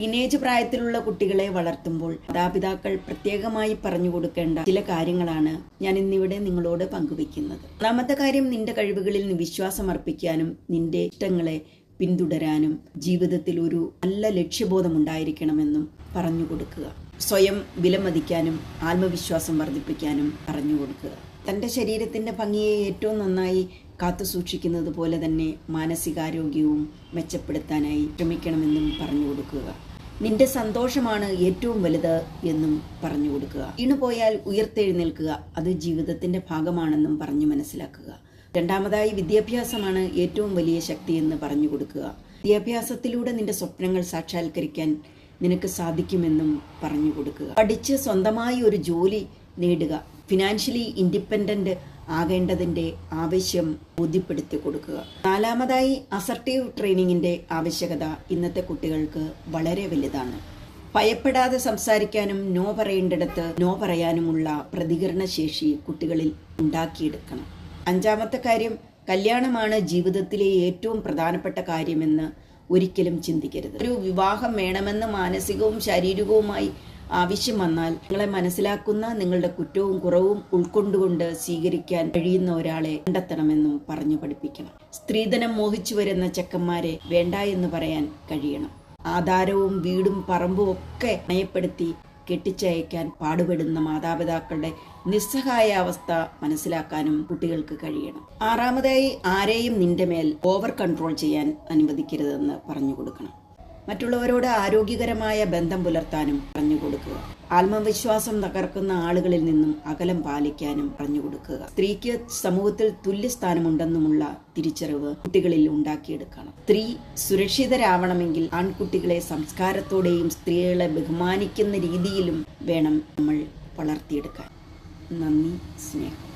Teenage പ്രായത്തിലുള്ള കുട്ടികളെ വളർത്തുമ്പോൾ മാതാപിതാക്കൾ പ്രത്യേകമായി പറഞ്ഞു കൊടുക്കേണ്ട ചില കാര്യങ്ങളാണ് ഞാൻ ഇന്നിവിടെ നിങ്ങളോട് പങ്കുവെക്കുന്നത് ഒന്നാമത്തെ കാര്യം നിന്റെ കഴിവുകളിൽ വിശ്വാസം അർപ്പിക്കാനും നിന്റെ ഇഷ്ടങ്ങളെ പിന്തുടരാനും ജീവിതത്തിൽ ഒരു നല്ല ലക്ഷ്യബോധം ഉണ്ടായിരിക്കണമെന്നും പറഞ്ഞു കൊടുക്കുക. സ്വയം വിലമതിക്കാനും ആത്മവിശ്വാസം വർദ്ധിപ്പിക്കാനും പറഞ്ഞു കൊടുക്കുക. തന്റെ ശരീരത്തിന്റെ ഭംഗിയെ ഏറ്റവും നന്നായി കാത്തു സൂക്ഷിക്കുന്നത് പോലെ തന്നെ മാനസികാരോഗ്യവും മെച്ചപ്പെടുത്താനായി ശ്രമിക്കണമെന്നും പറഞ്ഞു കൊടുക്കുക. നിന്റെ സന്തോഷമാണ് ഏറ്റവും വലുത് എന്നും പറഞ്ഞു കൊടുക്കുക. വീണുപോയാൽ ഉയർത്തെഴുന്നേൽക്കുക അത് ജീവിതത്തിന്റെ ഭാഗമാണെന്നും പറഞ്ഞു മനസ്സിലാക്കുക. രണ്ടാമതായി വിദ്യാഭ്യാസമാണ് ഏറ്റവും വലിയ ശക്തി എന്ന് പറഞ്ഞു കൊടുക്കുക. വിദ്യാഭ്യാസത്തിലൂടെ നിന്റെ സ്വപ്നങ്ങൾ സാക്ഷാത്കരിക്കാൻ നിനക്ക് സാധിക്കുമെന്നും പറഞ്ഞു കൊടുക്കുക. പഠിച്ച് സ്വന്തമായി ഒരു ജോലി നേടുക. ഫിനാൻഷ്യലി ഇൻഡിപെൻഡന്റ് ആകേണ്ടതിന്റെ ആവശ്യം ബോധ്യപ്പെടുത്തി കൊടുക്കുക. നാലാമതായി അസർട്ടീവ് ട്രെയിനിങ്ങിന്റെ ആവശ്യകത ഇന്നത്തെ കുട്ടികൾക്ക് വളരെ വലുതാണ്. ഭയപ്പെടാതെ സംസാരിക്കാനും നോ പറയേണ്ടിടത്ത് നോ പറയാനുമുള്ള പ്രതികരണ ശേഷി കുട്ടികളിൽ ഉണ്ടാക്കിയെടുക്കണം. അഞ്ചാമത്തെ കാര്യം കല്യാണമാണ് ജീവിതത്തിലെ ഏറ്റവും പ്രധാനപ്പെട്ട കാര്യമെന്ന് ഒരിക്കലും ചിന്തിക്കരുത്. ഒരു വിവാഹം വേണമെന്ന് മാനസികവും ശാരീരികവുമായി ആവശ്യം വന്നാൽ നിങ്ങളെ മനസ്സിലാക്കുന്ന നിങ്ങളുടെ കുറ്റവും കുറവും ഉൾക്കൊണ്ടുകൊണ്ട് സ്വീകരിക്കാൻ കഴിയുന്ന ഒരാളെ കണ്ടെത്തണമെന്നും പറഞ്ഞു പഠിപ്പിക്കണം. സ്ത്രീധനം മോഹിച്ചു വരുന്ന ചെക്കന്മാരെ വേണ്ട എന്ന് പറയാൻ കഴിയണം. ആധാരവും വീടും പറമ്പും ഒക്കെ നയപ്പെടുത്തി കെട്ടിച്ചയക്കാൻ പാടുപെടുന്ന മാതാപിതാക്കളുടെ നിസ്സഹായ അവസ്ഥ മനസ്സിലാക്കാനും കുട്ടികൾക്ക് കഴിയണം. ആറാമതായി ആരെയും നിന്റെ മേൽ ഓവർ കൺട്രോൾ ചെയ്യാൻ അനുവദിക്കരുതെന്ന് പറഞ്ഞു കൊടുക്കണം. മറ്റുള്ളവരോട് ആരോഗ്യകരമായ ബന്ധം പുലർത്താനും പറഞ്ഞു കൊടുക്കുക ആത്മവിശ്വാസം തകർക്കുന്ന ആളുകളിൽ നിന്നും അകലം പാലിക്കാനും പറഞ്ഞു കൊടുക്കുക സ്ത്രീക്ക് സമൂഹത്തിൽ തുല്യസ്ഥാനമുണ്ടെന്നുമുള്ള തിരിച്ചറിവ് കുട്ടികളിൽ ഉണ്ടാക്കിയെടുക്കണം. സ്ത്രീ സുരക്ഷിതരാവണമെങ്കിൽ ആൺകുട്ടികളെ സംസ്കാരത്തോടെയും സ്ത്രീകളെ ബഹുമാനിക്കുന്ന രീതിയിലും വേണം നമ്മൾ വളർത്തിയെടുക്കാൻ. നന്ദി സ്നേഹം.